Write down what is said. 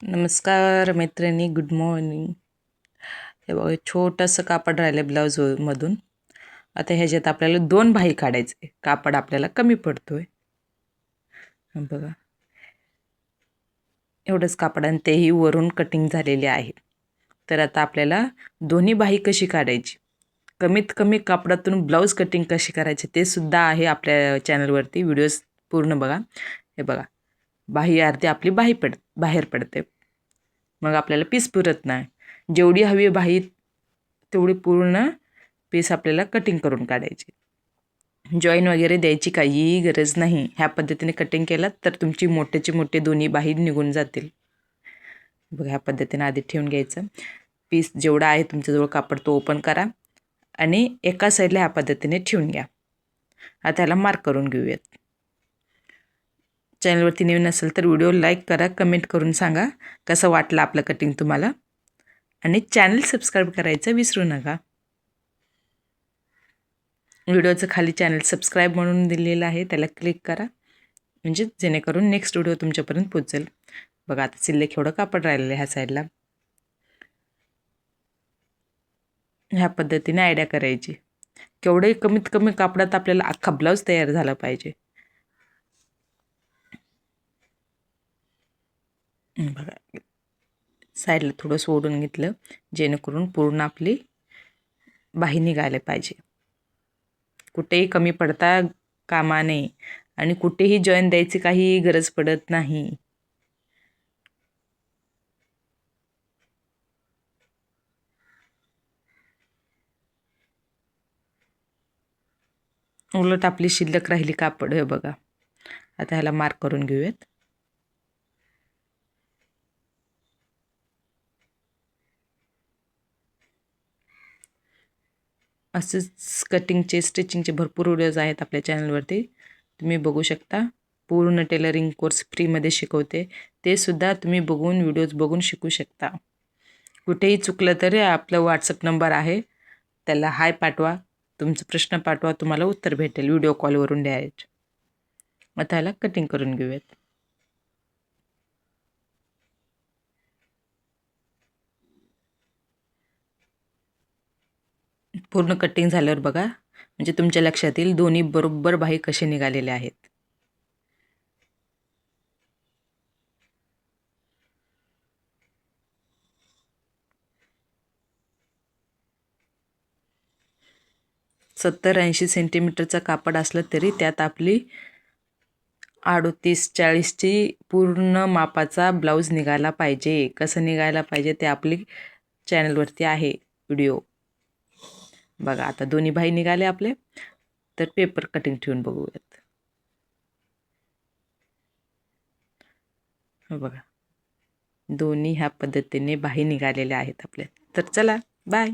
नमस्कार मैत्रिणी good morning हे बघा छोटंसं कापड राहिलं ब्लाऊज मधून. आता ह्याच्यात आपल्याला दोन भाई काढायचे. कापड आपल्याला कमी पडतो आहे बघा. एवढंच कापड आणि तेही वरून कटिंग झालेले आहे. तर आता आपल्याला दोन्ही बाही कशी काढायची? कमीत कमी कापडातून ब्लाऊज कटिंग कशी करायची ते सुद्धा आहे आपल्या चॅनलवरती व्हिडिओज पूर्ण बघा. हे बघा. बाही अर्धी आपली बाही पड बाहेर पडते. मग आपल्याला पीस पुरत नाही. जेवढी हवी बाही तेवढी पूर्ण पीस आपल्याला कटिंग करून काढायची. जॉईन वगैरे द्यायची काहीही गरज नाही. ह्या पद्धतीने कटिंग केलं तर तुमची मोठ्याची मोठे दोन्ही बाही निघून जातील. बघा ह्या पद्धतीने आधी ठेवून घ्यायचं. पीस जेवढा आहे तुमच्याजवळ कापड तो ओपन करा आणि एका साईडला ह्या पद्धतीने ठेवून घ्या. आता ह्याला मार्क करून घेऊयात. चॅनलवरती नवीन असेल तर व्हिडिओ लाईक करा कमेंट करून सांगा कसं वाटलं आपलं कटिंग तुम्हाला. आणि चॅनल सबस्क्राईब करायचं विसरू नका. व्हिडिओचं खाली चॅनल सबस्क्राईब म्हणून दिलेलं आहे त्याला क्लिक करा. म्हणजे जेणेकरून नेक्स्ट व्हिडिओ तुमच्यापर्यंत पोचेल बघा आता सिल्लेक एवढं कापड राहिलेलं आहे ह्या साईडला ह्या पद्धतीने आयडिया करायची. केवढे कमीत कमी कापडात आपल्याला अख्खा ब्लाऊज तयार झाला पाहिजे. बघा. साईडला थोडं सोडून घेतलं जेणेकरून पूर्ण आपली बाही निघायला पाहिजे. कुठेही कमी पडता कामा नये आणि कुठेही जॉईन द्यायची काही गरज पडत नाही. उलट आपली शिल्लक राहिली कापड हे बघा. आता ह्याला मार्क करून घेऊयात. असेच कटिंगचे स्टिचिंगचे भरपूर व्हिडिओज आहेत आपल्या चॅनलवरती तुम्ही बघू शकता. पूर्ण टेलरिंग कोर्स फ्रीमध्ये शिकवते. ते सुद्धा तुम्ही बघून व्हिडिओज बघून शिकू शकता. कुठेही चुकलं तरी आपलं व्हॉट्सअप नंबर आहे. त्याला हाय पाठवा. तुमचं प्रश्न पाठवा. तुम्हाला उत्तर भेटेल. व्हिडिओ कॉलवरून द्यायचे. मग त्याला कटिंग करून घेऊयात. पूर्ण कटिंग झाल्यावर बघा. म्हणजे तुमच्या लक्षात येईल दोन्ही बरोबर बाही कसे निघालेले आहेत. सत्तर ऐंशी सेंटीमीटरचा कापड असलं तरी त्यात आपली अडोतीस चाळीसची पूर्ण मापाचा ब्लाऊज निघायला पाहिजे. कसं निघायला पाहिजे ते आपली चॅनलवरती आहे व्हिडिओ बघा आता दोन्ही भाई निघाले आपले तर पेपर कटिंग ठेवून बघूयात. हो बघा दोन्ही ह्या पद्धतीने बाही निघालेल्या आहेत आपल्या. तर चला बाय